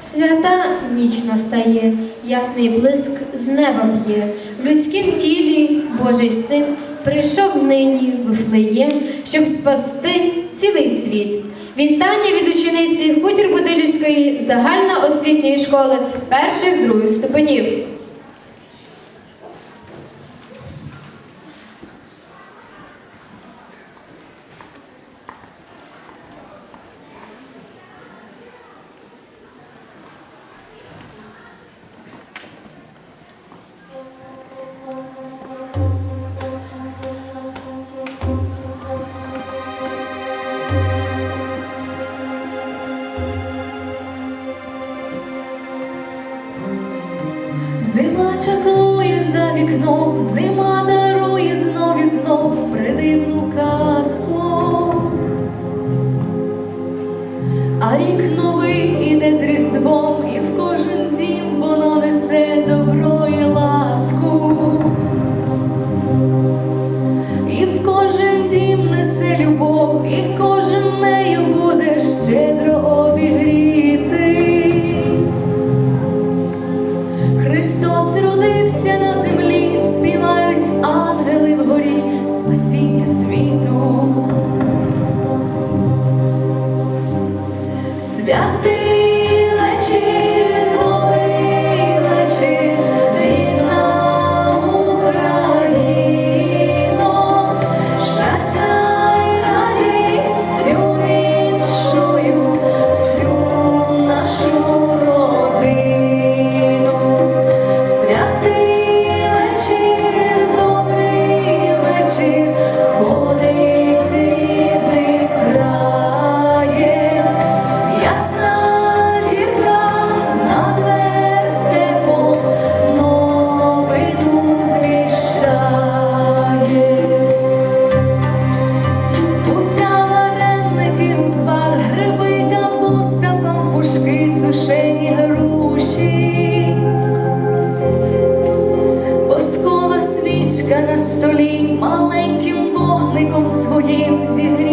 Свята ніч настає, ясний блиск з неба б'є. В людськім тілі Божий син прийшов нині Вифлеєм, щоб спасти цілий світ. Вітання від учениці хутір Будилівської загальноосвітньої школи перших других ступенів. Зима чаклує за вікном, зима дарує світу. Святи на столі маленьким вогником своїм зігрів.